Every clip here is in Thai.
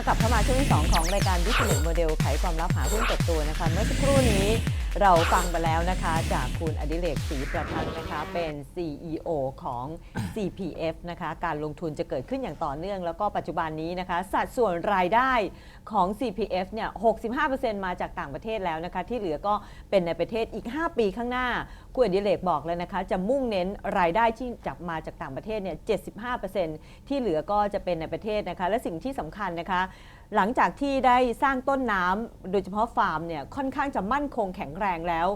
ากลับเข้ามาช่วงที่สองของรายการ Business Model ไขความลับหาหุ้นเติบโตนะคะ เมื่อสักครู่นี้ เราฟังไปแล้วนะคะจากคุณอดิเรกศรีประพันธ์นะคะเป็น CEO ของ CPF นะคะการลงทุนจะเกิดขึ้นอย่างต่อเนื่อง แล้วก็ปัจจุบันนี้นะคะ สัดส่วนรายได้ของ CPF เนี่ย 65%มาจากต่างประเทศแล้วนะคะ ที่เหลือก็เป็นในประเทศอีก 5 ปีข้างหน้า คุณอดิเรกบอกเลยนะคะ จะมุ่งเน้นรายได้ที่จับมาจากต่างประเทศเนี่ย 75%ที่เหลือก็จะเป็นในประเทศนะคะ และสิ่งที่สำคัญนะคะ หลังจากที่ได้สร้างต้นน้ำโดยเฉพาะฟาร์มเนี่ยค่อนข้างจะมั่นคงแข็งแรงแล้ว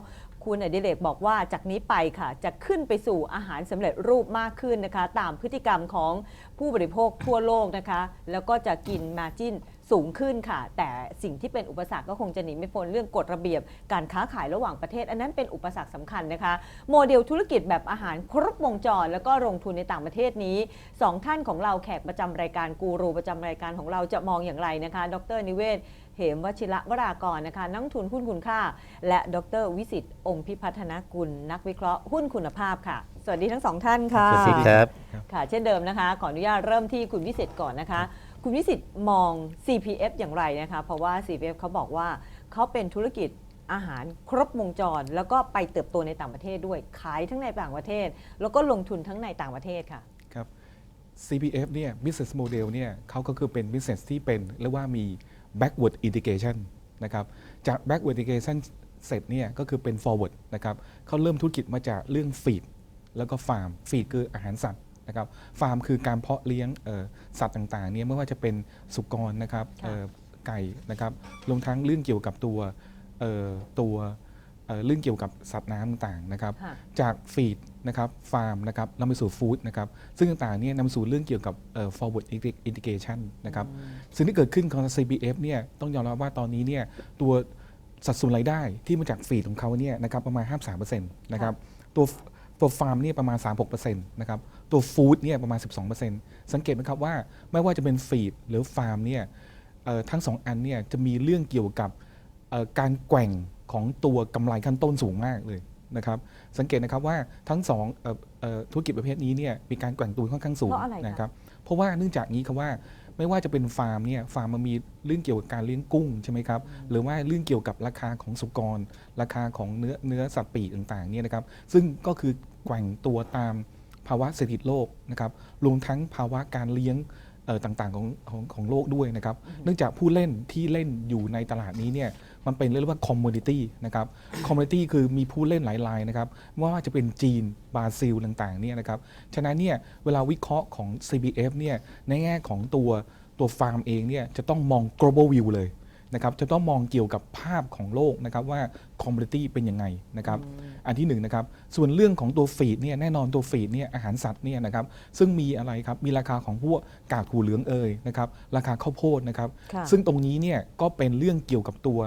คุณอดิเรกบอกว่าจากนี้ไปค่ะ จะขึ้นไปสู่อาหารสำเร็จรูปมากขึ้นนะคะ ตามพฤติกรรมของผู้บริโภคทั่วโลกนะคะ แล้วก็จะกินมาจิ้น สูงขึ้นค่ะ แต่สิ่งที่เป็นอุปสรรคก็คงจะหนีไม่พ้นเรื่องกฎระเบียบ การค้าขายระหว่างประเทศ อันนั้นเป็นอุปสรรคสำคัญนะคะ โมเดลธุรกิจแบบอาหารครบวงจร แล้วก็ลงทุนในต่างประเทศนี้สองท่านของเราแขกประจำรายการกูรูประจำรายการของเราจะมองอย่างไรนะคะ ดรนิเวศเหมวชิระวรากรนะคะนักลงทุนหุ้นคุณค่า และดรวิสิตองค์พิพัฒนกุล นักวิเคราะห์หุ้นคุณภาพค่ะ สวัสดีทั้งสองท่านค่ะ สวัสดีครับ ค่ะ เช่นเดิมนะคะ ขออนุญาตเริ่มที่คุณวิสิตก่อนนะคะ คุณวิสิตมอง CPF อย่างไรนะคะ เพราะว่า CPF เขาบอกว่าเขาเป็นธุรกิจอาหารครบวงจร แล้วก็ไปเติบโตในต่างประเทศด้วยขายทั้งในต่างประเทศ แล้วก็ลงทุนทั้งในต่างประเทศค่ะ ครับ CPF เนี่ย business model เนี่ยเขาก็คือเป็น business ที่เป็นเรียกว่ามี backward integration นะครับจาก backward integration เสร็จเนี่ยก็คือเป็น forward นะครับเขาเริ่มธุรกิจมาจากเรื่อง feed แล้วก็ farm feed คืออาหารสัตว์ นะครับ farm คือการเพาะเลี้ยงเอ่อสัตว์ต่างๆเนี่ยไม่ว่าจะเป็นสุกรนะครับค่ะเอ่อไก่นะครับรวมทั้งเรื่องเกี่ยวกับตัวเอ่อตัวเอ่อเรื่องเกี่ยวกับสัตว์น้ำต่างๆนะครับค่ะจากฟีดนะครับฟาร์มนะครับนำไปสู่ฟู้ดนะครับซึ่งต่างๆเนี่ยนำไปสู่เรื่องเกี่ยวกับเอ่อ forward integration นะครับสิ่งที่เกิดขึ้นของ CPF เนี่ยต้องยอมรับว่าตอนนี้เนี่ยตัวสัดส่วนรายได้ที่มาจากฟีดของเขาเนี่ยนะครับประมาณ 53%นะครับตัวตัวฟาร์มเนี่ยประมาณ 36%นะครับ ตัวฟู้ดเนี่ยประมาณ 12%สังเกตไหมครับว่าไม่ว่าจะเป็นฟีดหรือฟาร์มเนี่ยเอ่อทั้งสองอันเนี่ยจะมีเรื่องเกี่ยวกับเอ่อการแกว่งของตัวกำไรขั้นต้นสูงมากเลยนะครับ สังเกตนะครับว่าทั้งสองเอ่อเอ่อธุรกิจประเภทนี้เนี่ยมีการแกว่งตัวค่อนข้างสูงเพราะอะไรคะนะครับ เพราะว่าเนื่องจากนี้ครับว่าไม่ว่าจะเป็นฟาร์มเนี่ยฟาร์มมันมีเรื่องเกี่ยวกับการเลี้ยงกุ้งใช่ไหมครับหรือว่าเรื่องเกี่ยวกับราคาของสุกร ราคาของเนื้อเนื้อสัตว์ปีกต่างๆเนี่ยนะครับ ซึ่งก็คือแกว่งตัวตาม ภาวะเศรษฐกิจโลกนะครับรวมทั้งภาวะการเลี้ยงเอ่อต่างๆของของของโลกด้วยนะครับ เนื่องจากผู้เล่นที่เล่นอยู่ในตลาดนี้เนี่ยมันเป็นเรียกว่าคอมมูนิตี้นะครับคอมมูนิตี้คือมีผู้เล่นหลายรายนะครับไม่ว่าจะเป็นจีนบราซิลต่างๆเนี่ยนะครับฉะนั้นเนี่ยเวลาวิเคราะห์ของ CBF เนี่ยในแง่ของตัวตัวฟาร์มเองเนี่ยจะต้องมอง global view เลย นะครับจะต้องมองเกี่ยวกับภาพของโลกนะครับว่าคอมมูนิตี้เป็นยังไงนะครับอันที่หนึ่งนะครับส่วนเรื่องของตัวฟีดเนี่ยแน่นอนตัวฟีดเนี่ยอาหารสัตว์เนี่ยนะครับซึ่งมีอะไรครับมีราคาของพวกกากถั่วเหลืองเอยนะครับราคาข้าวโพดนะครับค่ะซึ่งตรงนี้เนี่ยก็เป็นเรื่องเกี่ยวกับตัว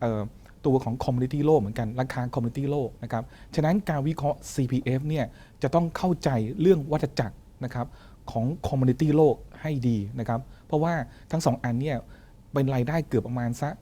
เอ่อตัวของคอมมูนิตี้โลกเหมือนกันราคาคอมมูนิตี้โลกนะครับฉะนั้นการวิเคราะห์ CPF เนี่ยจะต้องเข้าใจเรื่องวัฏจักรนะครับของคอมมูนิตี้โลกให้ดีนะครับเพราะว่าทั้งสองอันเนี่ย เป็นรายได้เกือบประมาณสัก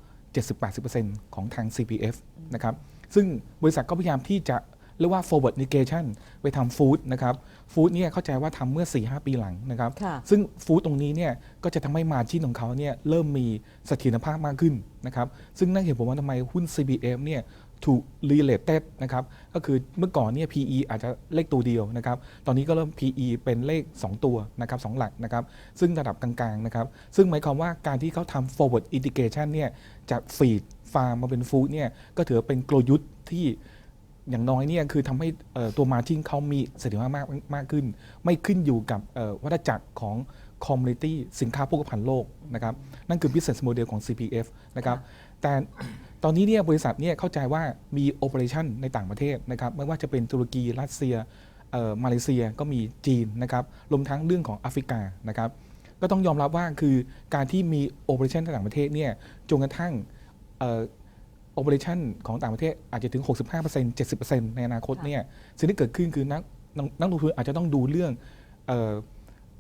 70-80%ของทาง CPF นะครับ ซึ่งบริษัทก็พยายามที่จะเรียกว่า forward integration ไปทำฟู้ดนะครับ ฟู้ดเนี่ยเข้าใจว่าทำเมื่อ 4-5 ปีหลังนะครับค่ะซึ่งฟู้ดตรงนี้เนี่ยก็จะทำให้มาจิ้นของเขาเนี่ยเริ่มมีเสถียรภาพมากขึ้นนะครับ ซึ่งนั่นเหตุผลว่าทำไมหุ้น CBM เนี่ย ถูก related นะครับก็คือเมื่อก่อนเนี่ย PE อาจจะเลขตัวเดียวนะครับตอนนี้ก็เริ่ม PE เป็นเลข 2 ตัวนะครับสองหลักนะครับซึ่งระดับกลางๆนะครับซึ่งหมายความว่าการที่เขาทำ forward integration เนี่ยจากฟีดฟาร์มมาเป็นฟู้ดเนี่ยก็ถือว่าเป็นกลยุทธ์ที่อย่างน้อยเนี่ยคือทำให้ตัวมาจิ้นเขามีเสถียรภาพมากมากขึ้น ไม่ขึ้นอยู่กับวัฏจักรของคอมมูนิตี้สินค้าโภคภัณฑ์โลกนะครับนั่นคือ business model ของ CPF นะครับแต่ ตอนนี้เนี่ยบริษัทเนี่ยเข้าใจว่ามี operation ในต่างประเทศนะครับไม่ว่าจะเป็นตุรกีรัสเซียมาเลเซียก็มีจีนนะครับรวมทั้งเรื่องของแอฟริกานะครับก็ต้องยอมรับว่าคือการที่มี operation ในต่างประเทศเนี่ยจนกระทั่งเอ่อ operation ของต่างประเทศอาจจะถึง 65% 70%ในอนาคตเนี่ยสิ่งที่เกิดขึ้นคือนักนักลงทุนอาจจะต้องดูเรื่องเออ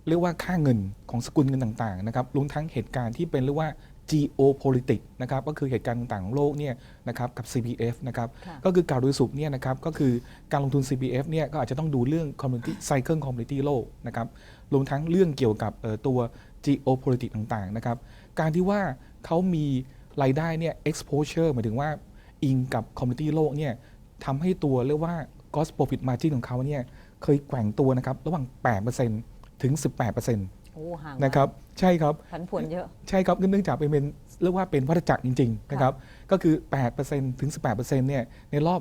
เรียกว่าค่าเงินของสกุลเงินต่างๆนะครับรวมทั้งเหตุการณ์ที่เป็นเรียกว่า geopolitics นะครับก็คือเหตุการณ์ต่างๆของโลกเนี่ยนะครับกับ CPF นะครับค่ะก็คือกล่าวโดยสรุปเนี่ยนะครับก็คือการลงทุน CPF เนี่ยก็อาจจะต้องดูเรื่อง community cycle community โลกนะครับรวมทั้งเรื่องเกี่ยวกับเอ่อตัว geopolitics ต่างๆนะครับการที่ว่าเขามีรายได้เนี่ย exposure หมายถึงว่าอิงกับ community โลกเนี่ยทำให้ตัวเรียกว่า gross profit margin ของเขาเนี่ยเคยแกว่งตัวนะครับระหว่าง 8%ถึง 18% โอ้ห่างมากนะครับใช่ครับ ผันผวนเยอะ ใช่ครับเนื่องจากเป็นเป็นเรียกว่าเป็นวัฏจักรจริงๆนะครับก็คือ 8%ถึง 18%เนี่ยในรอบ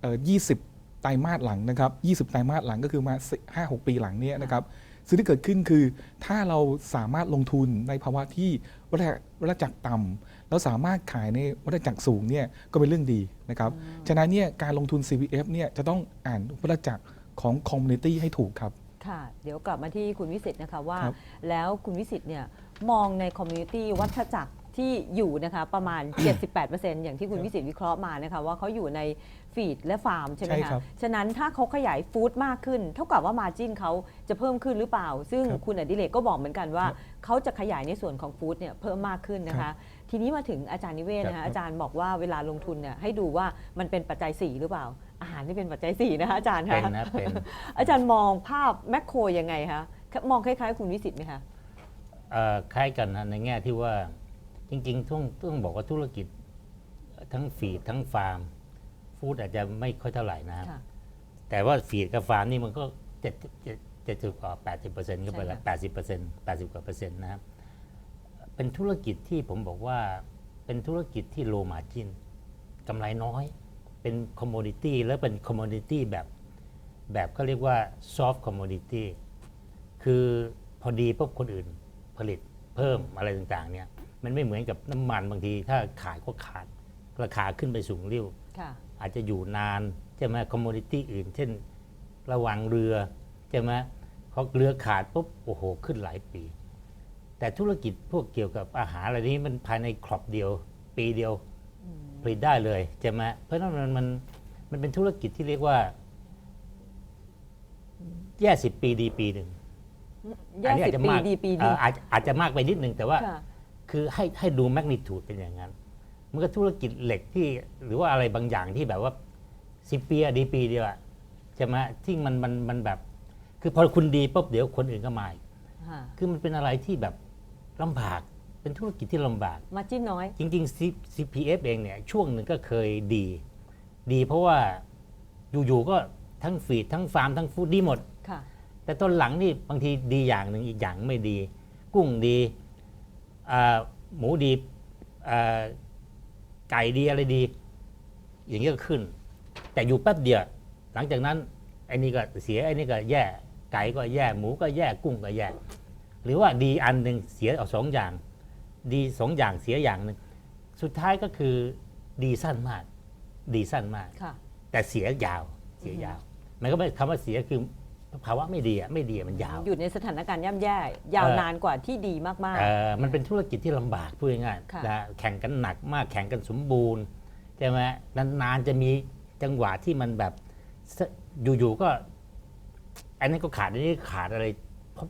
เอ่อ20 ไตรมาสหลังนะครับ 20 ไตรมาสหลังก็คือมา 5-6 ปีหลังเนี่ยนะครับสิ่งที่เกิดขึ้นคือ ถ้าเราสามารถลงทุนในภาวะที่วัฏวัฏจักรต่ำแล้วสามารถขายในวัฏจักรสูงเนี่ยก็เป็นเรื่องดีนะครับฉะนั้นเนี่ยการลงทุน CPF เนี่ยจะต้องอ่านวัฏจักรของ community ให้ถูกครับ ค่ะ เดี๋ยวกลับมาที่คุณวิสิตนะคะว่า ครับ แล้วคุณวิสิตเนี่ยมองในคอมมูนิตี้วัฏจักรที่อยู่นะคะประมาณ 78%อย่างที่คุณวิสิตวิเคราะห์มานะคะว่าเขาอยู่ในฟีดและฟาร์มใช่ไหมใช่ครัคะบฉะนั้นถ้าเขาขยายฟู้ดมากขึ้น เท่ากับว่ามาจิ้นเขาจะเพิ่มขึ้นหรือเปล่า ซึ่งครับคุณอดิเรกก็บอกเหมือนกันว่า ครับเขาจะขยายในส่วนของฟู้ดเนี่ยเพิ่มมากขึ้นนะคะ ทีนี้มาถึงอาจารย์นิเวศน์นะครัคะบ อาจารย์บอกว่าเวลาลงทุนเนี่ยให้ดูว่ามันเป็นปัจจัยสี่หรือเปล่า อาหารนี่เป็นปัจจัยสี่นะคะอาจารย์เป็นคะนะเป็นอาจารย์มองภาพแมคโครยังไงคะมองคล้ายๆ คุณวิสิตไหมคะเอ่อคล้ายกันนะในแง่ที่ว่าจริงๆต้องต้องบอกว่าธุรกิจทั้งฟีดทั้งฟาร์มฟู้ดอาจจะไม่ค่อยเท่าไหร่นะครับค่ะแต่ว่าฟีดกับฟาร์มนี่มันก็เจ็ดเจ็ดเจ็ดสิบกว่าแปดสิบเปอร์เซ็นต์ก็ไปแล้วใช่ค่ะแปดสิบเปอร์เซ็นต์แปดสิบกว่าเปอร์เซ็นต์นะครับเป็นธุรกิจที่ผมบอกว่าเป็นธุรกิจที่โลมาจินกำไรน้อย เป็นคอมม o ดิตี้แล้วเป็นคอมม o ดิตี้แบบแบบเขาเรียกว่าซอฟต์คอมม o ดิตี้คือพอดีปุ๊บคนอื่นผลิตเพิ่มอะไรต่างๆเนี่ยมันไม่เหมือนกับน้ำมันบางที ถ้าขายก็ขาดราคาขึ้นไปสูงเริ้วค่ะอาจจะอยู่นานใช่ไหมคอมมูนิตี้อื่น เช่น ระวังเรือใช่ไหมพอเรือขาดปุ๊บโอ้โห ขึ้นหลายปี แต่ธุรกิจพวกเกี่ยวกับอาหารอะไรนี้มันภายในครอบเดียว ปีเดียว ผลิตได้เลยใช่ไหมเพราะฉะนั้นมันมันมันเป็นธุรกิจที่เรียกว่า แย่สิบปีดีปีหนึ่งแย่อันนี้สิอาจบจะปีมากดีปีเอ่ดีออาจอาจจะมากไปนิดนึงแต่ว่าค่ะคือให้ให้ดูแมกนิทูดเป็นอย่างนั้น มันก็ธุรกิจเหล็กที่หรือว่าอะไรบางอย่างที่แบบว่าสิบปีอะดีปีเดียวอะใช่ไหมที่มันมันมันแบบ คือพอคุณดีปุ๊บเดี๋ยวคนอื่นก็มาอีกค่ะคือมันเป็นอะไรที่แบบลำบาก เป็นธุรกิจที่ลำบาก มาจิ้นน้อย จริงๆ C- CPF เองเนี่ยช่วงหนึ่งก็เคยดี ดีเพราะว่าอยู่ๆก็ทั้งฟีดทั้งฟาร์มทั้งฟู้ดดีหมด ค่ะ แต่ตอนหลังนี่บางทีดีอย่างหนึ่งอีกอย่างไม่ดี กุ้งดีอ่าหมูดีอ่าไก่ดีอะไรดี อย่างนี้ก็ขึ้น แต่อยู่แป๊บเดียวหลังจากนั้นไอ้นี่ก็เสียไอ้นี่ก็แย่ไก่ก็แย่หมูก็แย่กุ้งก็แย่ หรือว่าดีอันหนึ่งเสียเอาสองอย่าง ดีสองอย่างเสียอย่างหนึ่งสุดท้ายก็คือดีสั้นมาก ดีสั้นมาก ค่ะ แต่เสียยาวเสียยาวมันก็ไม่คำว่าเสียคือภาวะไม่ดีอะไม่ดีอะมันยาวอยู่ในสถานการณ์ย่ำแย่ ยาวเออนานกว่าที่ดีมาก เอ่อมันเป็นธุรกิจที่ลำบากพูดง่ายค่ะๆนะแข่งกันหนักมากแข่งกันสมบูรณ์ใช่ไหมนานๆจะมีจังหวะที่มันแบบสอยู่ๆก็อันนั้นก็ขาดอันนี้ขาดอะไร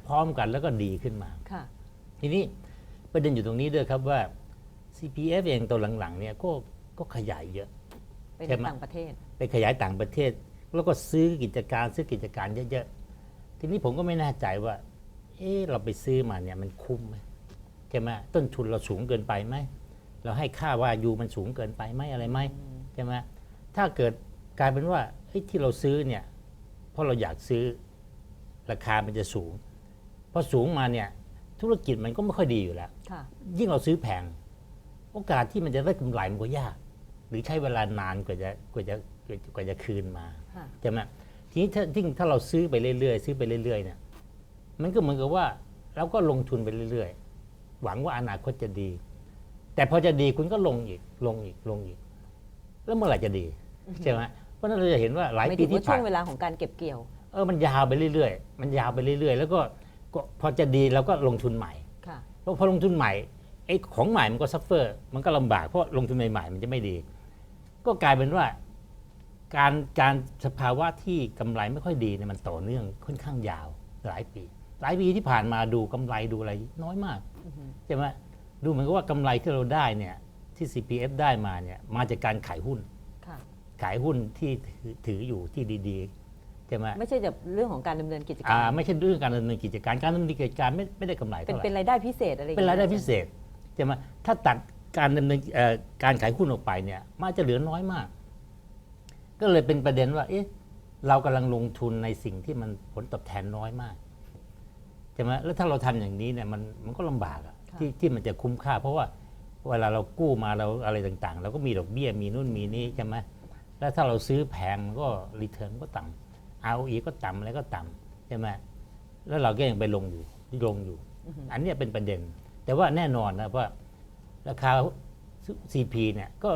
พร้อมๆกันแล้วก็ดีขึ้นมา ๆ ค่ะ ทีนี้ ประเด็นอยู่ตรงนี้ด้วยครับว่า CPF เองตัวหลังๆเนี่ยก็ก็ขยายเยอะเป็นใช่ไหมต่างประเทศ ไปขยายต่างประเทศ แล้วก็ซื้อกิจการซื้อกิจการเยอะๆ ทีนี้ผมก็ไม่แน่ใจว่า เออเราไปซื้อมาเนี่ยมันคุ้มไหมใช่ไหมต้นทุนเราสูงเกินไปไหมเราให้ค่าวายูมันสูงเกินไปไหมอะไรไหมใช่ไหมถ้าเกิดกลายเป็นว่าเฮ้ยที่เราซื้อเนี่ยเพราะเราอยากซื้อราคามันจะสูงพอสูงมาเนี่ยธุรกิจมันก็ไม่ค่อยดีอยู่แล้วค่ะ ยิ่งเราซื้อแพงโอกาสที่มันจะได้กำไรมันก็ยาก หรือใช้เวลานานกว่าจะกว่าจะกว่าจะกว่าจะคืนมาค่ะใช่ไหมทีนี้ถ้ายิ่งถ้าเราซื้อไปเรื่อยๆซื้อไปเรื่อยๆเนี่ยมันก็เหมือนกับว่าเราก็ลงทุนไปเรื่อยๆ หวังว่าอนาคตจะดี แต่พอจะดีคุณก็ลงอีกลงอีกลงอีก แล้วเมื่อไหร่จะดีใช่ไหมเพราะฉะนั้นเราจะเห็นว่าหลายไม่ปีถึงที่ว่าช่ผ่าวนงเวลาของการเก็บเกี่ยว เออมันยาวไปเรื่อยๆ มันยาวไปเรื่อยๆ แล้วก็ก็พอจะดีเราก็ลงทุนใหม่ค่ะเพ ราะพอลงทุนใหม่ไอ้ของใหม่มันก็ซัฟเฟอร์ มันก็ลำบากเพราะลงทุนใหม่ๆมันจะไม่ดี ก็กลายเป็นว่า การการสภาวะที่กำไรไม่ค่อยดีเนี่ยมันต่อเนื่องค่อนข้างยาวหลายปี หลายปีที่ผ่านมาดูกำไรดูอะไรน้อยมากใช่ไหมดูเหมือนกับว่ากำไรที่เราได้เนี่ยที่ CPF ได้มาเนี่ยมาจากการขายหุ้นค่ะขายหุ้นที่ถือถืออยู่ที่ดีๆ ใช่ไหมไม่ใช่แต่เรื่องของการดำเนินกิจกาอ่ารไม่ใช่เรื่องการดำเนินกิจการการดำเนินกิจการไม่ไม่ได้กำไรเป็นเท่าไหร่เป็นรายได้พิเศษอะไรอย่งเป็นงี้ยรายได้พิเศษช่ไหมถ้าตัดการดำเนินเอ่อการขายหุ้นออกไปเนี่ยมันอาจจะเหลือน้อยมาก ก็เลยเป็นประเด็นว่า เอ๊ะเรากำลังลงทุนในสิ่งที่มันผลตอบแทนน้อยมากใช่ไหมแล้วถ้าเราทำอย่างนี้เนี่ยมันมันก็ลำบากอะค่ะที่ที่มันจะคุ้มค่า เพราะว่าเวลาเรากู้มาเราอะไรต่างๆ เราก็มีดอกเบี้ยมีนู่นมีนี่ใช่ไหมแล้วถ้าเราซื้อแพงมันก็รีเทิร์นก็ต่ำ ROE ก็ต่ำอะไรก็ต่ำใช่ไหมแล้วเราก็ยังไปลงอยู่ลงอยู่ อันเนี้ยเป็นประเด็น แต่ว่าแน่นอนนะว่าราคา CP เนี่ยก็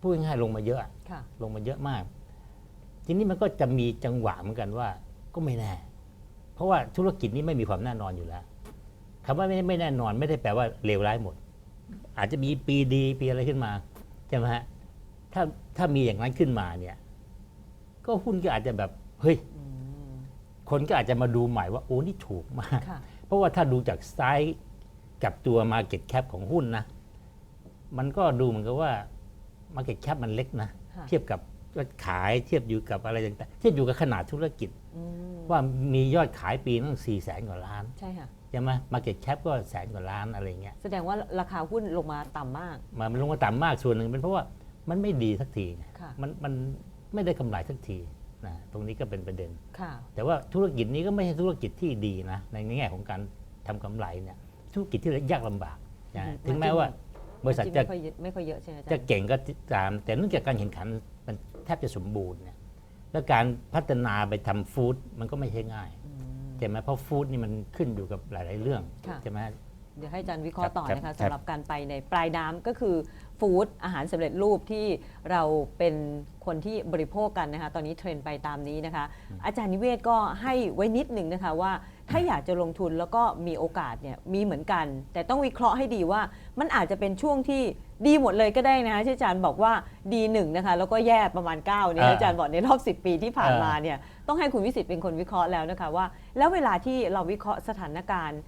พูดง่ายๆลงมาเยอะอะค่ะลงมาเยอะมาก ทีนี้มันก็จะมีจังหวะเหมือนกันว่าก็ไม่แน่ เพราะว่าธุรกิจนี้ไม่มีความแน่นอนอยู่แล้วคำว่าไม่ไม่แน่นอนไม่ได้แปลว่าเลวร้ายหมด อาจจะมีปีดีปีอะไรขึ้นมาใช่ไหมฮะถ้าถ้ามีอย่างนั้นขึ้นมาเนี่ย ก็หุ้นก็อาจจะแบบ เฮ้ยอืมคนก็อาจจะมาดูใหม่ว่า โอ้ นี่ถูกมาก ค่ะ เพราะว่าถ้าดูจากไซส์กับตัว Market Cap ของหุ้นนะ มันก็ดูเหมือนกับว่า Market Cap มันเล็กนะ ค่ะ เทียบกับยอดขายเทียบอยู่กับอะไรต่างๆ เทียบอยู่กับขนาดธุรกิจ อืมว่ามียอดขายปีตั้ง4ี่แสนกว่าล้านใช่ค่ะ ใช่ไหม Market Cap ก็แสนกว่าล้านอะไรเงี้ยแสดงว่าราคาหุ้นลงมาต่ำมากมามันลงมาต่ำมากส่วนหนึ่งเป็นเพราะว่ามันไม่ดีสักทีไงค่ะ มันมันไม่ได้กำไรสักที นะตรงนี้ก็เป็นประเด็นค่ะแต่ว่าธุรกิจนี้ก็ไม่ใช่ธุรกิจที่ดีนะในแง่ของการทำกำไรเนี่ยธุรกิจที่ยากลำบากนะอืมถึงแม้ว่าบริษัทที่จะไม่ค่อยเยอะไม่ค่อยเยอะใช่ไหมอาจารจะย์เก่งก็ตาม แต่เนื่องจากการแข่งขันมันแทบจะสมบูรณ์เนี่ยแล้วการพัฒนาไปทำฟู้ดมันก็ไม่ใช่ง่ายอืมใช่ไหมเพราะฟู้ดนี่มันขึ้นอยู่กับหลาย ๆ เรื่องค่ะใช่ไหมเดี๋ยวให้อาจารย์วิเคราะห์ต่อครับนะคะครับสำหรับการไปในปลายน้ำก็คือ ฟู้ดอาหารสำเร็จรูปที่เราเป็นคนที่บริโภคกันนะคะ ตอนนี้เทรนด์ไปตามนี้นะคะ อาจารย์นิเวศก็ให้ไว้นิดหนึ่งนะคะว่าถ้าอยากจะลงทุนแล้วก็มีโอกาสเนี่ยมีเหมือนกัน แต่ต้องวิเคราะห์ให้ดีว่ามันอาจจะเป็นช่วงที่ดีหมดเลยก็ได้นะคะที่อาจารย์บอกว่าดีหนึ่งนะคะแล้วก็แย่ประมาณ9เนี่ยอ่าอาจารย์บอกในรอบ 10 ปีที่ผ่านอ่ามมาเนี่ยต้องให้คุณวิสิตเป็นคนวิเคราะห์แล้วนะคะว่า แล้วเวลาที่เราวิเคราะห์สถานการณ์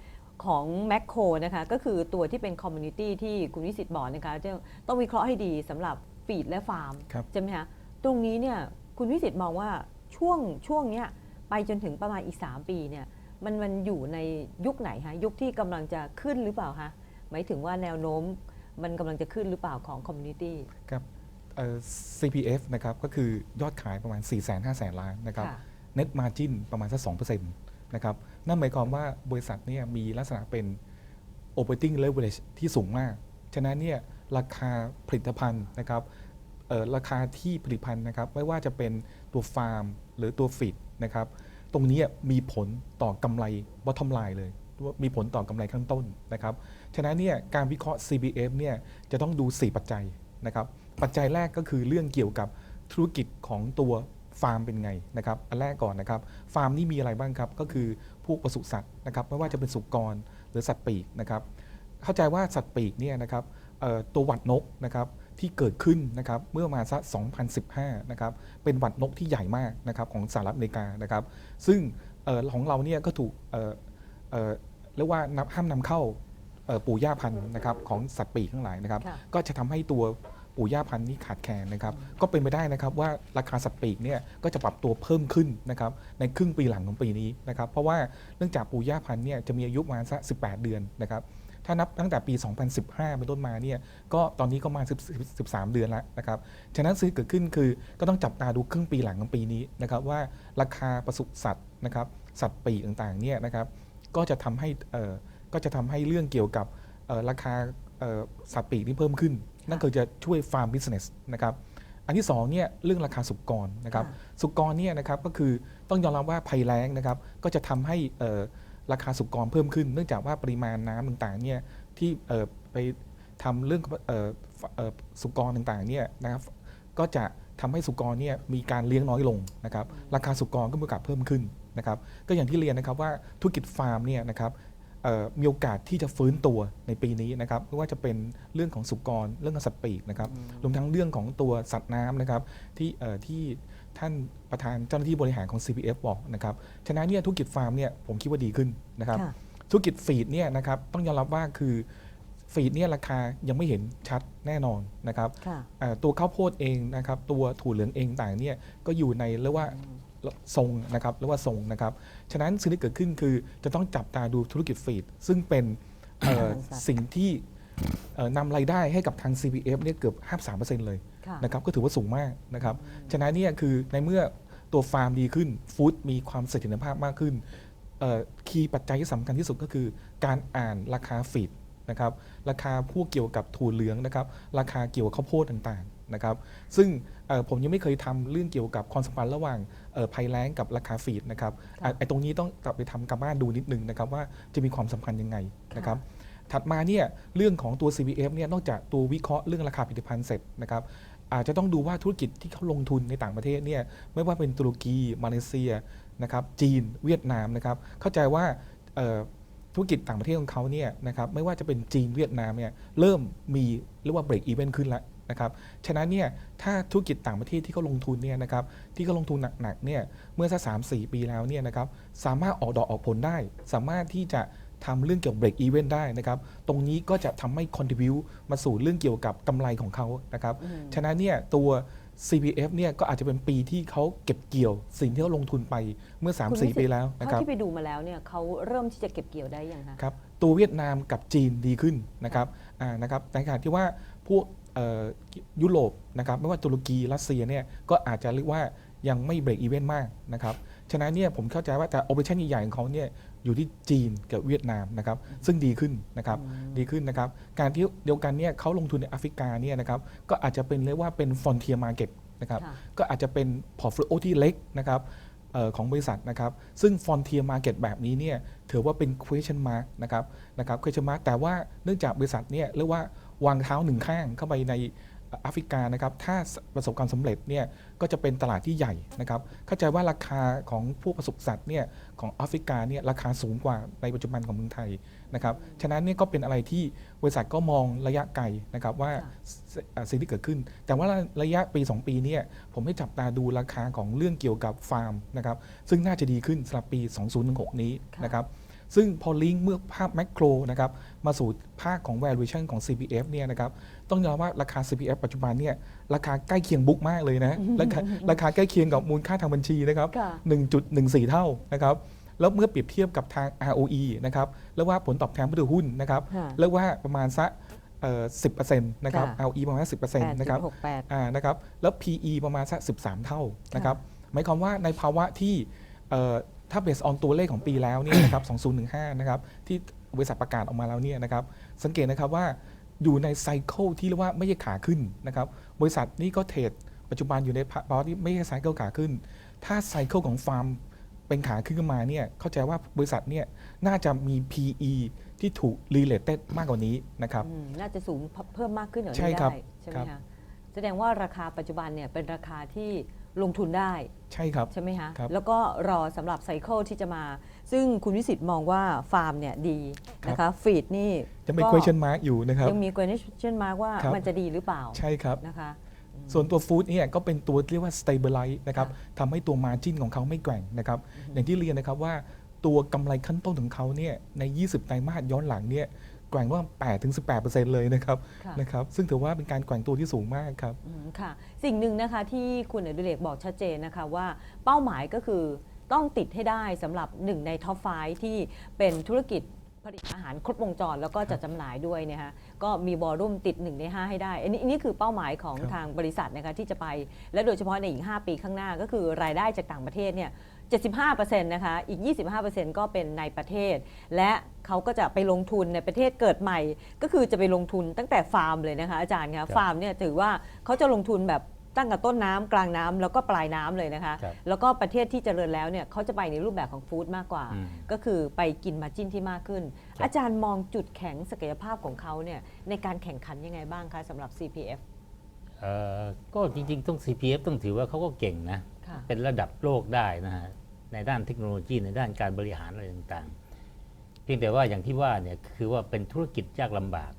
ของแมคโครนะคะก็คือตัวที่เป็นคอมมูนิตี้ที่คุณวิสิตบอกนะคะจะต้องวิเคราะห์ให้ดีสำหรับฟีดและฟาร์มครับใช่ไหมคะตรงนี้เนี่ยคุณวิสิตมองว่าช่วงช่วงเนี้ยไปจนถึงประมาณอีก 3 ปีเนี่ยมันมันอยู่ในยุคไหนคะยุคที่กำลังจะขึ้นหรือเปล่าคะหมายถึงว่าแนวโน้มมันกำลังจะขึ้นหรือเปล่าของคอมมูนิตี้ครับเอ่อ CPF นะครับก็คือยอดขายประมาณ 4 5 0 0 0 0 ล้านนะครับค่ะ net margin ประมาณสัก2%นะครับ นั่นหมายความว่าบริษัทเนี่ยมีลักษณะเป็น operating leverage ที่สูงมาก ฉะนั้นเนี่ยราคาผลิตภัณฑ์นะครับราคาที่ผลิตภัณฑ์นะครับ ไม่ว่าจะเป็นตัวฟาร์มหรือตัวฟีดนะครับ ตรงนี้มีผลต่อกำไร bottom line เลย มีผลต่อกำไรข้างต้นนะครับ ฉะนั้นเนี่ยการวิเคราะห์ CBF เนี่ยจะต้องดู 4 ปัจจัยนะครับ ปัจจัยแรกก็คือเรื่องเกี่ยวกับธุรกิจของตัวฟาร์มเป็นไงนะครับ อันแรกก่อนนะครับ ฟาร์มนี่มีอะไรบ้างครับ ก็คือ พวกปศุสัตว์นะครับไม่ว่าจะเป็นสุกรหรือสัตว์ปีกนะครับเข้าใจว่าสัตว์ปีกเนี่ยนะครับเอ่อตัวหวัดนกนะครับที่เกิดขึ้นนะครับเมื่อมาสัก 2015 นะครับเป็นหวัดนกที่ใหญ่มากนะครับของสหรัฐอเมริกานะครับ ซึ่งเอ่อของเราเนี่ยก็ถูกเอ่อเอ่อเรียกว่านับห้ามนำเข้าเอ่อปู่ย่าพันธุ์นะครับของสัตว์ปีกทั้งหลายนะครับค่ะก็จะทำให้ตัว ปู่ย่าพันธุ์นี้ขาดแคลนนะครับก็เป็นไปได้นะครับว่าราคาสัตว์ปีกเนี่ยก็จะปรับตัวเพิ่มขึ้นนะครับในครึ่งปีหลังของปีนี้นะครับเพราะว่าเนื่องจากปู่ย่าพันธุ์เนี่ยจะมีอายุประมาณสัก18 เดือนนะครับถ้านับตั้งแต่ปี 2015 เป็นต้นมาเนี่ย ก็ตอนนี้ก็มา 13 เดือนแล้วนะครับ ฉะนั้นซื้อเกิดขึ้นคือก็ต้องจับตาดูครึ่งปีหลังของปีนี้นะครับว่าราคาปศุสัตว์นะครับสัตว์ปีกต่างๆเนี่ยนะครับก็จะทำให้เอ่อก็จะทำให้เรื่องเกี่ยวกับราคาเอ่อสัตว์ปีกที่เพิ่มขึ้น นั่นคือจะช่วยฟาร์มบิสเนสนะครับอันที่สองเนี่ยเรื่องราคาสุกรนะครับค่ะสุกรเนี่ยนะครับก็คือต้องยอมรับว่าภัยแล้งนะครับก็จะทำให้เอ่อราคาสุกรเพิ่มขึ้น เนื่องจากว่าปริมาณน้ำต่างๆเนี่ยที่เอ่อไปทำเรื่องเอ่อเอ่อสุกรต่างๆเนี่ยนะครับก็จะทำให้สุกรเนี่ยมีการเลี้ยงน้อยลงนะครับราคาสุกรก็มีโอกาสเพิ่มขึ้นนะครับก็อย่างที่เรียนนะครับว่าธุรกิจฟาร์มเนี่ยนะครับเอ่อ มีโอกาสที่จะฟื้นตัวในปีนี้นะครับไม่ว่าจะเป็นเรื่องของสุกรเรื่องของสัตว์ปีกนะครับรวมทั้งเรื่องของตัวสัตว์น้ำนะครับที่เอ่อที่ท่านประธานเจ้าหน้าที่บริหารของ CPF บอกนะครับฉะนั้นเนี่ยธุรกิจฟาร์มเนี่ยผมคิดว่าดีขึ้นนะครับค่ะธุรกิจฟีดเนี่ยนะครับต้องยอมรับว่าคือฟีดเนี่ยราคายังไม่เห็นชัดแน่นอนนะครับค่ะเอ่อตัวข้าวโพดเองนะครับตัวถั่วเหลืองเองต่างเนี่ยก็อยู่ในเรียกว่า ทรงนะครับเรียกว่าทรงนะครับ ฉะนั้นสิ่งที่เกิดขึ้นคือจะต้องจับตาดูธุรกิจฟีด ซึ่งเป็นเอ่ออาหารสัตว์สิ่งที่เอ่อนำรายได้ให้กับทาง CPF เนี่ยเกือบ 53%เลยค่ะ นะครับก็ถือว่าสูงมากนะครับ ฉะนั้นเนี่ยคือในเมื่อตัวฟาร์มดีขึ้นฟู้ดมีความเสถียรภาพมากขึ้นคีย์ปัจจัยที่สำคัญที่สุดก็คือการอ่านราคาฟีดนะครับราคาพวกเกี่ยวกับถั่วเหลืองนะครับราคาเกี่ยวกับข้าวโพดต่างๆ นะครับซึ่งเอ่อผมยังไม่เคยทำเรื่องเกี่ยวกับความสัมพันธ์ระหว่างเอ่อภัยแล้งกับราคาฟีดนะครับค่ะอะไอ้ตรงนี้ต้องกลับไปทำกับบ้านดูนิดนึงนะครับว่าจะมีความสัมพันธ์ยังไงนะครับถัดมาเนี่ยเรื่องของตัว CPF เนี่ยนอกจากตัววิเคราะห์เรื่องราคาผลิตภัณฑ์เสร็จนะครับอาจจะต้องดูว่าธุรกิจที่เขาลงทุนในต่างประเทศเนี่ยไม่ว่าเป็นตุรกีมาเลเซียนะครับจีนเวียดนามนะครับเข้าใจว่าเอ่อธุรกิจต่างประเทศของเขาเนี่ยนะครับไม่ว่าจะเป็นจีนเวียดนามเนี่ยเริ่มมีเรียกว่า break even ขึ้นแล้ว นะครับ ฉะนั้นเนี่ยถ้าธุรกิจต่างประเทศที่เขาลงทุนเนี่ยนะครับที่เขาลงทุนหนักๆเนี่ยเมื่อสักสามสี่ปีแล้วเนี่ยนะครับสามารถออกดอกออกผลได้ สามารถที่จะทำเรื่องเกี่ยวกับ break even ได้นะครับ ตรงนี้ก็จะทำให้ contribute มาสู่เรื่องเกี่ยวกับกำไรของเขานะครับอืมฉะนั้นเนี่ยตัว CPF เนี่ยก็อาจจะเป็นปีที่เขาเก็บเกี่ยวสิ่งที่เขาลงทุนไปเมื่อคุณวิสิทธิ์3-4 ปีแล้วนะคเท่ารับที่ไปดูมาแล้วเนี่ยเขาเริ่มที่จะเก็บเกี่ยวได้ยังคะครับตัวเวียดนามกับจีนดีขึ้นนะครับอ่านะครับในขณะที่ว่าพวกเอ่อ ยุโรปนะครับไม่ว่าตุรกีรัสเซียเนี่ยก็อาจจะเรียกว่ายังไม่เบรกอีเวนต์มากนะครับฉะนั้นเนี่ยผมเข้าใจว่าแต่โอเปอเรชั่นใหญ่ๆของเขาเนี่ยอยู่ที่จีนกับเวียดนามนะครับซึ่งดีขึ้นนะครับดีขึ้นนะครับการที่เดียวกันเนี่ยเขาลงทุนในแอฟริกาเนี่ยนะครับก็อาจจะเป็นเรียกว่าเป็น frontier market นะครับค่ะก็อาจจะเป็น portfolio ที่เล็กนะครับเอ่อของบริษัทนะครับ ซึ่ง frontier market แบบนี้เนี่ยถือว่าเป็น question mark นะครับนะครับ question mark แต่ว่าเนื่องจากบริษัทเนี่ยเรียกว่า วางเท้าหนึ่งข้างเข้าไปในแอฟริกานะครับ ถ้าประสบความสำเร็จเนี่ยก็จะเป็นตลาดที่ใหญ่นะครับ เข้าใจว่าราคาของพวกปศุสัตว์เนี่ยของแอฟริกาเนี่ยราคาสูงกว่าในปัจจุบันของเมืองไทยนะครับ ฉะนั้นเนี่ยก็เป็นอะไรที่บริษัทก็มองระยะไกลนะครับว่าสิ่งที่เกิดขึ้น แต่ว่าระยะปี 2 ปีเนี่ยผมให้จับตาดูราคาของเรื่องเกี่ยวกับฟาร์มนะครับ ซึ่งน่าจะดีขึ้นสำหรับปี 2016 นี้นะครับ ซึ่งพอลิงก์เมื่อภาพแมกโรนะครับมาสู่ภาคของ valuation ของ CPF เนี่ยนะครับต้องยอมว่าราคา CPF ปัจจุบันเนี่ยราคาใกล้เคียงบุ๊กมากเลยนะราคาราคาใกล้เคียงกับมูลค่าทางบัญชีนะครับค่ะ1.14 เท่านะครับแล้วเมื่อเปรียบเทียบกับทาง ROE นะครับแล้วว่าผลตอบแทนผู้ถือหุ้นนะครับค่ะแล้วว่าประมาณสักเอ่อ10%นะครับค่ะ ROE ประมาณสัก10%นะครับหกแปดอ่านะครับแล้ว PE ประมาณสัก13เท่านะครับหมายความว่าในภาวะที่เอ่อถ้าเบสออนตัวเลขของปีแล้วเนี่ยนะครับ 2015 นะครับ ที่บริษัทประกาศออกมาแล้วเนี่ยนะครับ สังเกตนะครับว่าอยู่ในไซเคิลที่เรียกว่าไม่ใช่ขาขึ้นนะครับ บริษัทนี้ก็เทรดปัจจุบันอยู่ในภาวะที่ไม่ใช่ไซเคิลขาขึ้น ถ้าไซเคิลของฟาร์มเป็นขาขึ้นมาเนี่ยเข้าใจว่าบริษัทเนี่ยน่าจะมี PE ที่ถูก related มากกว่านี้นะครับ อืมน่าจะสูงเพิ่มมากขึ้นกว่าใช่นี้ครับได้ใช่ไหมครับ คะแสดงว่าราคาปัจจุบันเนี่ยเป็นราคาที่ ลงทุนได้ ใช่ครับ ใช่ไหมคะครับแล้วก็รอสำหรับไซเคิลที่จะมา ซึ่งคุณวิสิตมองว่าฟาร์มเนี่ยดีนะคะฟีดนี่จะเป็น ก็ question mark อยู่นะครับ ยังมี question mark ว่าครับ มันจะดีหรือเปล่าใช่ครับ นะคะ ส่วนตัวฟู้ดเนี่ยก็เป็นตัวเรียกว่า stabilize นะครับทำให้ตัว margin ของเขาไม่แกว่งนะครับ อย่างที่เรียนนะครับว่าตัวกำไรขั้นต้นของเขาเนี่ยใน 20 ไตรมาสย้อนหลังเนี่ย แกว่งว่า8ถึง18 เลยนะครับค่ะนะครับซึ่งถือว่าเป็นการแกว่งตัวที่สูงมากครับ อืมค่ะ สิ่งหนึ่งนะคะที่คุณอดิเรกบอกชัดเจนนะคะว่าเป้าหมายก็คือต้องติดให้ได้สำหรับหนึ่งในท็อปไฟที่เป็นธุรกิจผลิตอาหารครบวงจรแล้วก็จัดจำหน่ายด้วยนะคะก็มีบอลรุ่มติด 1 ใน 5 ให้ได้ อันนี้อันนี้คือเป้าหมายของครับ ทางบริษัทนะคะที่จะไป และโดยเฉพาะในอีก 5 ปีข้างหน้าก็คือรายได้จากต่างประเทศเนี่ย 75%นะคะ อีก 25%ก็เป็นในประเทศ และเขาก็จะไปลงทุนในประเทศเกิดใหม่ ก็คือจะไปลงทุนตั้งแต่ฟาร์มเลยนะคะอาจารย์คะฟาร์มเนี่ยถือว่าเขาจะลงทุนแบบตั้งแต่ต้นน้ำกลางน้ำแล้วก็ปลายน้ำเลยนะคะครับแล้วก็ประเทศที่เจริญแล้วเนี่ยเขาจะไปในรูปแบบของฟู้ดมากกว่าอืมก็คือไปกินมาจิ้นที่มากขึ้นครับอาจารย์มองจุดแข็งศักยภาพของเขาเนี่ยในการแข่งขันยังไงบ้างคะสำหรับ CPF เอ่อก็จริงๆ ต้อง CPF ต้องถือว่าเขาก็เก่งนะค่ะเป็นระดับโลกได้นะฮะ ในด้านเทคโนโลยีในด้านการบริหารอะไรต่างๆ เพียงแต่ว่าอย่างที่ว่าเนี่ยคือว่าเป็นธุรกิจยากลำบาก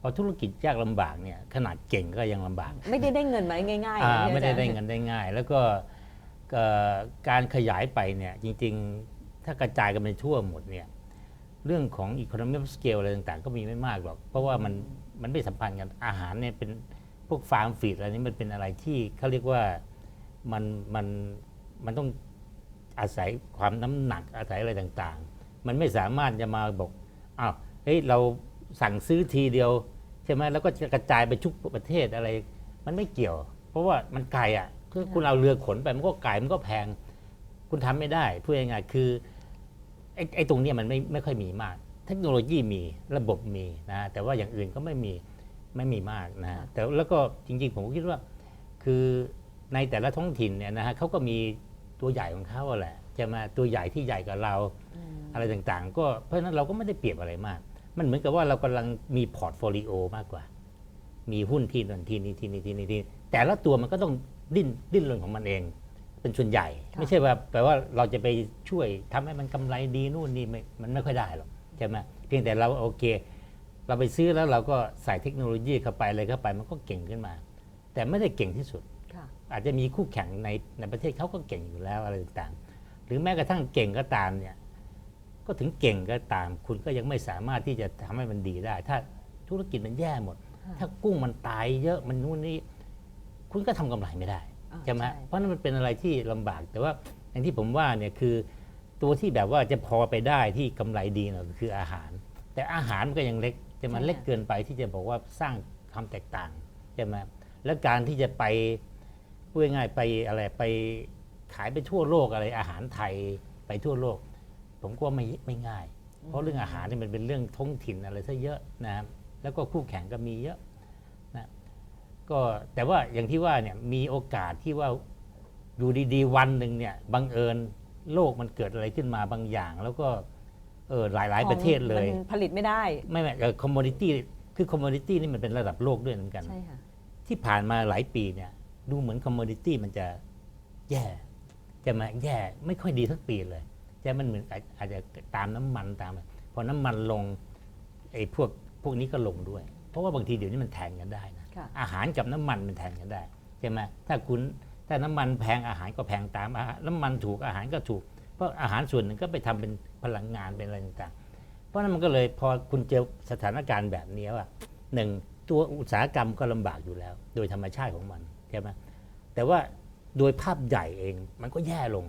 พอธุรกิจยากลำบากเนี่ยขนาดเก่งก็ยังลำบาก ไม่ได้ได้เงินมาง่ายๆอ่านะไม่ได้อาจารย์ได้เงินได้ง่าย แล้วก็เอ่อการขยายไปเนี่ยจริงๆ ถ้ากระจายกันไปทั่วหมดเนี่ยเรื่องของ economy of scale อะไรต่างๆ ก็มีไม่มากหรอก เพราะว่ามันมันไม่สัมพันธ์กันอาหารเนี่ยเป็นพวกฟาร์มฟีดอะไรนี้มันเป็นอะไรที่เขาเรียกว่ามันมันมันต้อง อาศัยความน้ำหนักอาศัยอะไรต่างๆ มันไม่สามารถจะมาบอกอ้าวเฮ้ยเราสั่งซื้อทีเดียวใช่ไหมแล้วก็กระจายไปทุกประเทศอะไร มันไม่เกี่ยว เพราะว่ามันไกลอะคือคุณเอาเรือขนไปมันก็ไกลมันก็แพง คุณทำไม่ได้พูดง่ายๆคือไอ้ไอตรงนี้มันไม่ไม่ค่อยมีมาก เทคโนโลยีมีระบบมีนะแต่ว่าอย่างอื่นก็ไม่มีไม่มีมากนะแต่แล้วก็จริงๆ ผมคิดว่า คือในแต่ละท้องถิ่นเนี่ยนะฮะเขาก็มี ตัวใหญ่ของเขาอะแหละจะมาตัวใหญ่ที่ใหญ่กว่าเราอืมอะไรต่างๆ ก็เพราะฉะนั้นเราก็ไม่ได้เปรียบอะไรมาก มันเหมือนกับว่าเรากำลังมีพอร์ตโฟลิโอมากกว่า มีหุ้นที่นั่นที่นี่ที่นี่ที่นี่ที่นี่แต่ละตัวมันก็ต้องดิ้นดิ้นรนของมันเอง เป็นส่วนใหญ่ค่ะไม่ใช่ว่าแปลว่าเราจะไปช่วยทำให้มันกำไรดีนู่นนี่ไม่มันไม่ค่อยได้หรอกใช่ไหมเพียงแต่เราโอเค เราไปซื้อแล้วเราก็ใส่เทคโนโลยีเข้าไปอะไรเข้าไปมันก็เก่งขึ้นมา แต่ไม่ได้เก่งที่สุดค่ะ อาจจะมีคู่แข่งในในประเทศเขาก็เก่งอยู่แล้วอะไรต่างๆ หรือแม้กระทั่งเก่งก็ตามเนี่ยก็ถึงเก่งก็ตาม คุณก็ยังไม่สามารถที่จะทำให้มันดีได้ ถ้าธุรกิจมันแย่หมดค่ะถ้ากุ้งมันตายเยอะมันนู่นนี่คุณก็ทำกำไรไม่ได้อ่าใช่ไหมใช่เพราะนั้นมันเป็นอะไรที่ลำบาก แต่ว่าอย่างที่ผมว่าเนี่ยคือตัวที่แบบว่าจะพอไปได้ที่กำไรดีหน่อยก็คืออาหาร แต่อาหารมันก็ยังเล็กจะมันเล็กเกินไปที่จะบอกว่าสร้างความแตกต่างใช่ไหมแล้วการที่จะไปพู ดง่ายๆไปอะไรไปขายไปทั่วโลกอะไรอาหารไทยไปทั่วโลก ผมก็ว่าไม่ไม่ง่าย เพราะเรื่องอาหารนี่มันเป็นเรื่องท้องถิ่นอะไรซะเยอะนะครับแล้วก็คู่แข่งก็มีเยอะนะก็แต่ว่าอย่างที่ว่าเนี่ยมีโอกาสที่ว่าอยู่ดีๆ วันหนึ่งเนี่ยบังเอิญโลกมันเกิดอะไรขึ้นมาบางอย่าง แล้วก็เออหลาย ๆ ประเทศเลยมันผลิตไม่ได้ ไม่ไม่คอมม o ดิตี้คือคอมม o ดิตี้นี่มันเป็นระดับโลกด้วยเหมือนกันใช่ค่ะที่ผ่านมาหลายปีเนี่ย ดูเหมือนคอมม o ดิตี้มันจะแย่ จะมาแย่ไม่ค่อยดีสักปีเลยจะมันเหมือนอาจอาจจะตามน้ำมันตามพอน้ำมันลงไอ้พวกพวกนี้ก็ลงด้วย เพราะว่าบางทีเดี๋ยวนี้มันแทนกันได้นะค่ะอาหารกับน้ำมันมันแทนกันได้ใช่ไหมถ้าคุณถ้าน้ำมันแพงอาหารก็แพงตามอาหารน้ำมันถูกอาหารก็ถูก เพราะอาหารส่วนหนึ่งก็ไปทำเป็นพลังงานเป็นอะไรต่างๆ เพราะฉะนั้นมันก็เลยพอคุณเจอสถานการณ์แบบนี้ว่าหนึ่งตัวอุตสาหกรรมก็ลำบากอยู่แล้ว โดยธรรมชาติของมัน ใช่ไหมแต่ว่าโดยภาพใหญ่เองมันก็แย่ลง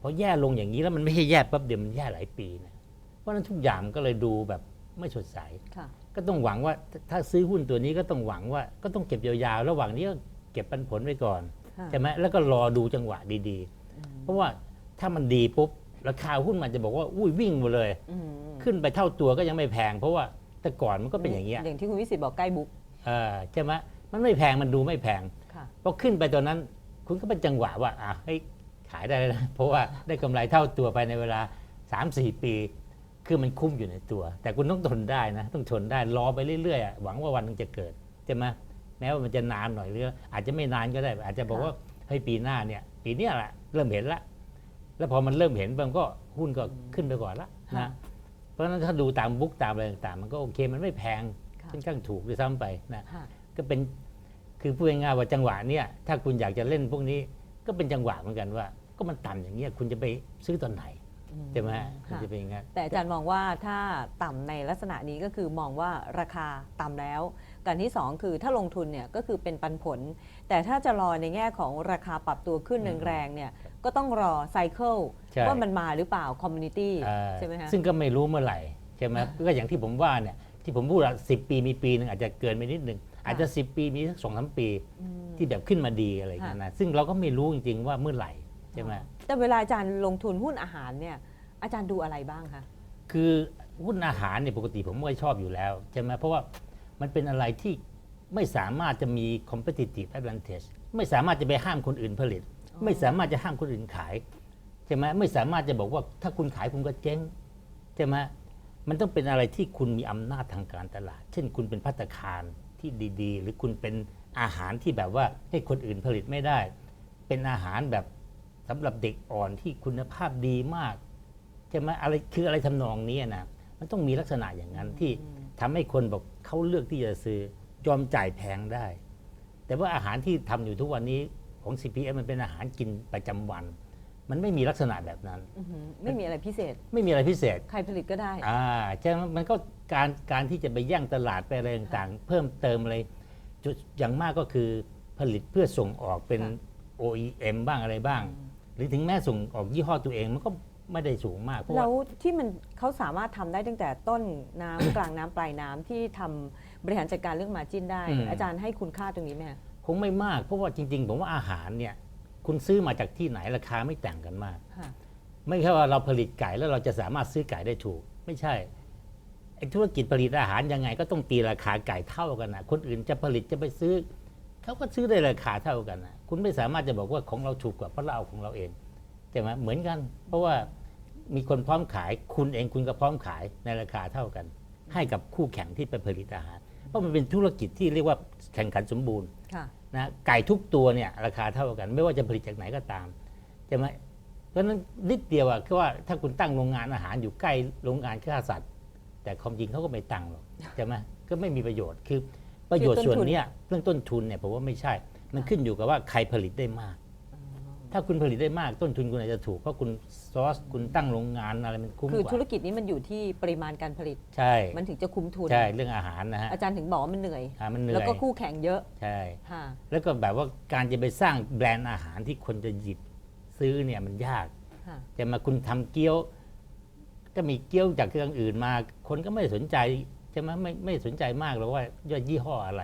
พอแย่ลงอย่างนี้แล้วมันไม่ใช่แย่แป๊บเดียวมันแย่หลายปีนะเพราะฉะนั้นทุกอย่างมันก็เลยดูแบบไม่สดใสค่ะก็ต้องหวังว่าถ้าถ้าซื้อหุ้นตัวนี้ก็ต้องหวังว่าก็ต้องเก็บยาวๆ ระหว่างนี้ก็เก็บปันผลไว้ก่อนค่ะใช่ไหมแล้วก็รอดูจังหวะดีอืมๆเพราะว่าถ้ามันดีปุ๊บราคาหุ้นมันจะบอกว่าอุ้ยวิ่งหมดเลยอืมขึ้นไปเท่าตัวก็ยังไม่แพง เพราะว่าแต่ก่อนมันก็เป็นอย่างเงี้ยอย่างที่คุณวิสิตบอกใกล้บุ๊กเออใช่ไหมมันไม่แพงมันดูไม่แพงค่ะ พอขึ้นไปตอนนั้น คุณก็เป็นจังหวะว่าอะให้ยขายได้แล้วนะเพราะว่าได้กำไรเท่าตัวไปในเวลา 3-4 ปี คือมันคุ้มอยู่ในตัว แต่คุณต้องทนได้นะ ต้องทนได้รอไปเรื่อยๆอะหวังว่าวันหนึงจะเกิดใช่ไหมแม้ว่ามันจะนานหน่อยหรืออาจจะไม่นานก็ได้ อาจจะบอกว่าเฮ้ยปีหน้าเนี่ย ปีเนี้ยแหละเริ่มเห็นละแล้วพอมันเริ่มเห็นมันก็หุ้นก็ขึ้นไปก่อนละค่ะนะเพราะฉะนั้นถ้าดูตามบุ๊กตามอะไรต่างๆมันก็โอเคมันไม่แพงค่ะค่อนข้างถูกด้วยซ้ำไปนะค่ะก็เป็น คือพูดง่ายๆว่าจังหวะเนี่ยถ้าคุณอยากจะเล่นพวกนี้ก็เป็นจังหวะเหมือนกันว่า ก็มันต่ำอย่างเงี้ยคุณจะไปซื้อตอนไหนอืมใช่ไหมคุณค่ะจะเป็นอย่างนั้นแต่อาจารย์มองว่าถ้าต่ำในลักษณะนี้ก็คือมองว่าราคาต่ำแล้วการที่ 2 คือถ้าลงทุนเนี่ยก็คือเป็นปันผล แต่ถ้าจะรอในแง่ของราคาปรับตัวขึ้นอืมแรงๆเนี่ยก็ต้องรอไซเคิลใช่ว่ามันมาหรือเปล่าคอมมูนิตี้เอ่อใช่ไหมคะซึ่งก็ไม่รู้เมื่อไหร่ใช่ไหมก็อย่างที่ผมว่าเนี่ยที่ผมพูดว่าสิปีมีปีหนึ่งอาจจะเกินไปนิดหนึ่ง อาจจะ 10 ปีมีสักสองสามปีอืมที่แบบขึ้นมาดีอะไรอย่างเงี้ยนะซึ่งเราก็ไม่รู้จริงๆว่าเมื่อไหร่ใช่ไหมแต่เวลาอาจารย์ลงทุนหุ้นอาหารเนี่ยอาจารย์ดูอะไรบ้างคะคือหุ้นอาหารเนี่ยปกติผมไม่ชอบอยู่แล้วใช่ไหมเพราะว่ามันเป็นอะไรที่ไม่สามารถจะมี competitive advantage ไม่สามารถจะไปห้ามคนอื่นผลิตอ๋อไม่สามารถจะห้ามคนอื่นขายใช่ไหมไม่สามารถจะบอกว่าถ้าคุณขายคุณก็เจ๊งใช่ไหมมันต้องเป็นอะไรที่คุณมีอำนาจทางการตลาด เช่นคุณเป็นพัตตาคาร ที่ดี ๆ หรือคุณเป็นอาหารที่แบบว่าให้คนอื่นผลิตไม่ได้ เป็นอาหารแบบสำหรับเด็กอ่อนที่คุณภาพดีมากใช่ไหมอะไรคืออะไรทำนองนี้นะมันต้องมีลักษณะอย่างนั้นที่ทำให้คนบอกเขาเลือกที่จะซื้อยอมจ่ายแพงได้ แต่ว่าอาหารที่ทำอยู่ทุกวันนี้ของ CPF มันเป็นอาหารกินประจำวัน มันไม่มีลักษณะแบบนั้นอื้อหือไม่มีอะไรพิเศษ ไม่มีอะไรพิเศษ ใครผลิตก็ได้ อ่าใช่ไหมมันก็ การการที่จะไปแย่งตลาดไปอะไรต่างๆ เพิ่มเติมอะไรจุดอย่างมากก็คือผลิตเพื่อส่งออกเป็นค่ะ OEM บ้างอะไรบ้าง หรือถึงแม้ส่งออกยี่ห้อตัวเองมันก็ไม่ได้สูงมากเพราะแล้ว่าวที่มันเขาสามารถทำได้ตั้งแต่ต้นน้ำ กลางน้ำปลายน้ำที่ทำบริหารจัดการเรื่องมาจิ้นได้ อาจารย์ให้คุณค่าตรงนี้ไหมคะคงไม่มาก เพราะว่าจริง ๆ ผมว่าอาหารเนี่ยคุณซื้อมาจากที่ไหนราคาไม่แต่างกันมาก ค่ะ ไม่ใช่ว่าเราผลิตไก่แล้วเราจะสามารถซื้อไก่ได้ถูก ไม่ใช่ไอ้ ธุรกิจผลิตอาหารยังไง ก็ต้องตีราคาไก่เท่ากันนะคนอื่นจะผลิตจะไปซื้อเขาก็ซื้อได้ราคาเท่ากันนะคุณไม่สามารถจะบอกว่าของเราถูกกว่าเพราะเราเอาของเราเองใช่ไหมเหมือนกัน เพราะว่ามีคนพร้อมขาย คุณเองคุณก็พร้อมขายในราคาเท่ากัน ให้กับคู่แข่งที่ไปผลิตอาหาร เพราะมันเป็นธุรกิจที่เรียกว่าแข่งขันสมบูรณ์ค่ะนะไก่ทุกตัวเนี่ยราคาเท่ากัน ไม่ว่าจะผลิตจากไหนก็ตามใช่ไหมเพราะฉะนั้นนิดเดียวอะคือว่าถ้าคุณตั้งโรงงานอาหารอยู่ใกล้โรงงานฆ่าสัตว์ แต่ความจริงเขาก็ไม่ตั้งหรอกใช่ไหมก็ไม่มีประโยชน์คือประโยชน์ส่วนเนี้ยเรื่องต้นทุนเนี่ยผมว่าไม่ใช่ มันขึ้นอยู่กับว่าใครผลิตได้มาก ถ้าคุณผลิตได้มากต้นทุนคุณอาจจะถูกเพราะคุณซอสคุณตั้งโรงงานอะไรมันคุ้มคือกว่าธุรกิจนี้มันอยู่ที่ปริมาณการผลิตใช่มันถึงจะคุ้มทุนใช่เรื่องอาหารนะฮะอาจารย์ถึงบอกว่ามันเหนื่อยอ่ามันเหนื่แล้วอยก็คู่แข่งเยอะใช่ค่ะแล้วก็แบบว่าการจะไปสร้างแบรนด์อาหารที่คนจะหยิบซื้อเนี่ยมันยากค่ะจะมาคุณทำเกี๊ยว ก็มีเกี๊ยวจากที่อื่นมา คนก็ไม่สนใจใช่ไหมไม่ไม่สนใจมากหรอกว่าย่ยี่ห้ออะไร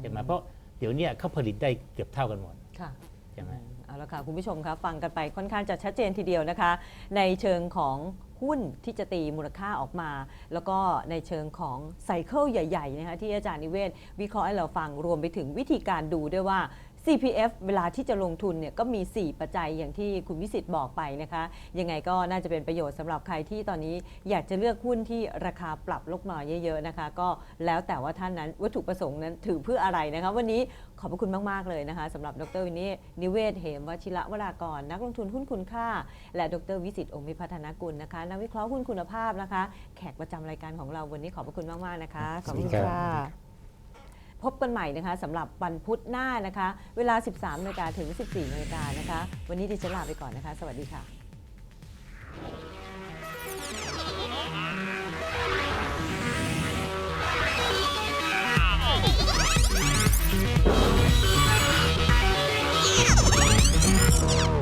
ใช่ไหมเพราะเดี๋ยวเนี้เขาผลิตได้เกือบเท่ากันหมดค่ะใช่ไหมเอาละค่ะคุณผู้ชมคะฟังกันไปค่อนข้างจะชัดเจนทีเดียวนะคะ ในเชิงของ หุ้นที่จะตีมูลค่าออกมา แล้วก็ในเชิงของไซเคิลใหญ่ๆนะคะที่อาจารย์นิเวศวิเคราะห์ให้เราฟังรวมไปถึงวิธีการดูด้วยว่า CPF เวลาที่จะลงทุนเนี่ยก็มี 4 ปัจจัยอย่างที่คุณวิสิทธ์บอกไปนะคะ ยังไงก็น่าจะเป็นประโยชน์สำหรับใครที่ตอนนี้อยากจะเลือกหุ้นที่ราคาปรับลงมาเยอะๆนะคะ ก็แล้วแต่ว่าท่านนั้นวัตถุประสงค์นั้นถือเพื่ออะไรนะคะ วันนี้ ขอบพระคุณมาก ๆ เลยนะคะสำหรับดรวินนี่นิเวศเหมวชิระวรากร นักลงทุนหุ้นคุณค่า และดรวิสิทธิ์องค์พิพัฒนกุลนะคะนักวิเคราะห์หุ้นคุณภาพนะคะ แขกประจำรายการของเราวันนี้ขอบพระคุณมาก ๆ นะคะขอบคุณสวัสดีครับค่ะ พบกันใหม่นะคะสำหรับวันพุธหน้านะคะ เวลา 13นาฬิกาถึง 14นาฬิกานะคะ วันนี้ดิฉันลาไปก่อนนะคะ สวัสดีค่ะ